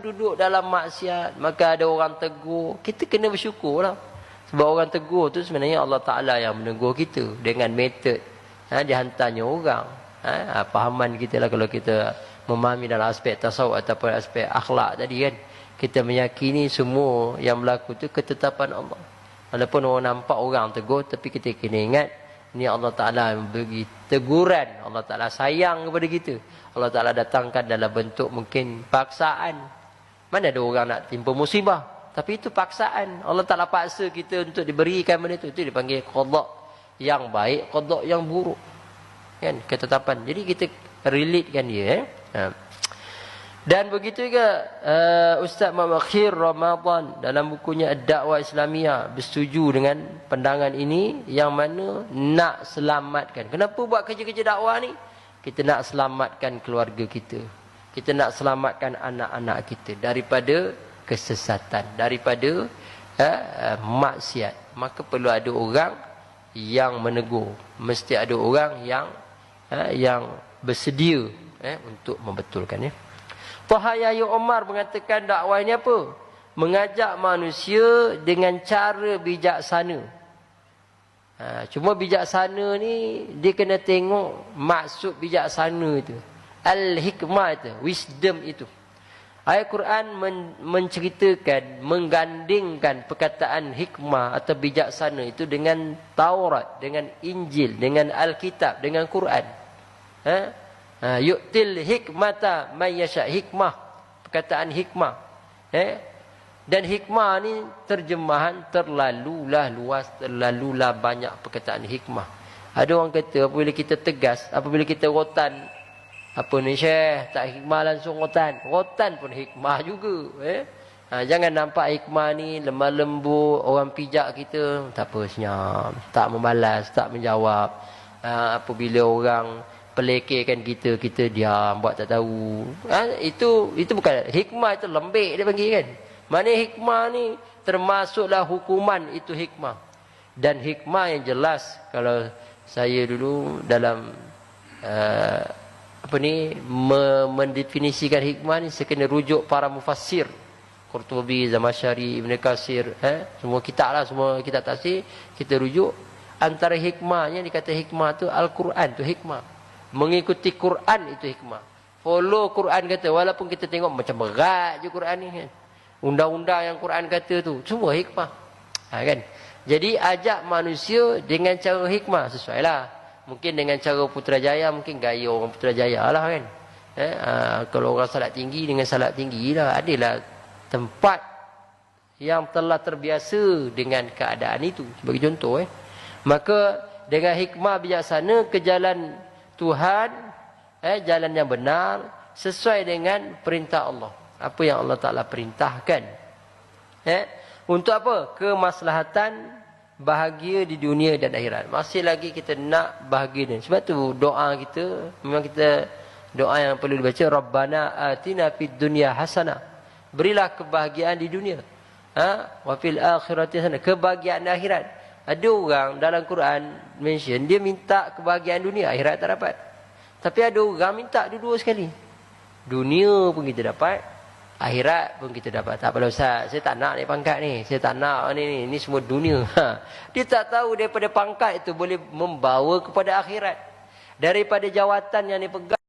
duduk dalam maksiat, maka ada orang tegur, kita kena bersyukurlah. Sebab orang tegur tu sebenarnya Allah Ta'ala yang menegur kita dengan metod ha, dihantarnya orang. Ha, ha, pahaman kita lah kalau kita memahami dalam aspek tasawuf ataupun aspek akhlak tadi kan. Kita meyakini semua yang berlaku tu ketetapan Allah. Walaupun orang nampak orang tegur, tapi kita kena ingat ni Allah Ta'ala bagi teguran. Allah Ta'ala sayang kepada kita. Allah Ta'ala datangkan dalam bentuk mungkin paksaan. Mana ada orang nak timpa musibah? Tapi itu paksaan. Allah Ta'ala paksa kita untuk diberikan benda itu. Itu dipanggil kodok yang baik, kodok yang buruk. Kan? Ketetapan. Jadi kita relatekan dia. Eh? Ha. Dan begitu juga uh, Ustaz Muhammad Khir Ramadan dalam bukunya Ad-Da'wah Islamiyah bersetuju dengan pandangan ini yang mana nak selamatkan. Kenapa buat kerja-kerja dakwah ni? Kita nak selamatkan keluarga kita. Kita nak selamatkan anak-anak kita daripada kesesatan daripada uh, maksiat. Maka perlu ada orang yang menegur. Mesti ada orang yang uh, yang bersedia eh, untuk membetulkan ya. Tahayayu Omar mengatakan dakwah ini apa? Mengajak manusia dengan cara bijaksana. Ha, cuma bijaksana ni dia kena tengok maksud bijaksana itu al-hikmah itu wisdom itu Ayat Quran men menceritakan, menggandingkan perkataan hikmah atau bijaksana itu dengan Taurat, dengan Injil, dengan Alkitab, dengan Quran. Ha? Ha, yu'til hikmata may yasha hikmah. Perkataan hikmah. Eh? Dan hikmah ni terjemahan terlalulah luas, terlalulah banyak perkataan hikmah. Ada orang kata apabila kita tegas, apabila kita rotan apa ni Syekh? Tak hikmah langsung rotan. Rotan pun hikmah juga. Eh? Ha, jangan nampak hikmah ni lemah lembut. Orang pijak kita. Tak apa senyap. Tak membalas. Tak menjawab. Ha, apabila orang pelekehkan kita. Kita diam. Buat tak tahu. Ha, itu itu bukan hikmah. Itu lembik dia panggil kan. Mana hikmah ni termasuklah hukuman itu hikmah. Dan hikmah yang jelas. Kalau saya dulu dalam... Uh, apa ni me mendefinisikan hikmah ni saya kena rujuk para mufassir. Qurtubi, Zamasyari, Ibn Qasir eh? semua kitab lah semua kitab tafsir kita rujuk. Antara hikmahnya dikata hikmah tu Al-Quran tu hikmah. Mengikuti Quran itu hikmah. Follow Quran kata walaupun kita tengok macam berat je Quran ni kan? Undang-undang yang Quran kata tu semua hikmah. Ha, kan? Jadi ajak manusia dengan cara hikmah sesuai lah Mungkin dengan cara Putrajaya mungkin gaya orang Putrajaya lah kan. Eh, aa, ha, kalau orang salat tinggi dengan salat tinggi lah. Adalah tempat yang telah terbiasa dengan keadaan itu. Sebagai contoh eh. Maka dengan hikmah bijaksana ke jalan Tuhan. Eh, jalan yang benar. Sesuai dengan perintah Allah. Apa yang Allah Ta'ala perintahkan. Eh, untuk apa? Kemaslahatan bahagia di dunia dan akhirat. Masih lagi kita nak bahagia ni. Sebab tu doa kita memang kita doa yang perlu dibaca Rabbana atina fid dunya hasanah. Berilah kebahagiaan di dunia. Ha? Wa fil akhirati hasanah. Kebahagiaan akhirat. Ada orang dalam Quran mention dia minta kebahagiaan dunia, akhirat tak dapat. Tapi ada orang minta dua-dua sekali. Dunia pun kita dapat, akhirat pun kita dapat. Tak perlu Ustaz, saya tak nak naik pangkat ni. Saya tak nak ni ni, ni semua dunia. Ha. Dia tak tahu daripada pangkat itu boleh membawa kepada akhirat. Daripada jawatan yang dipegang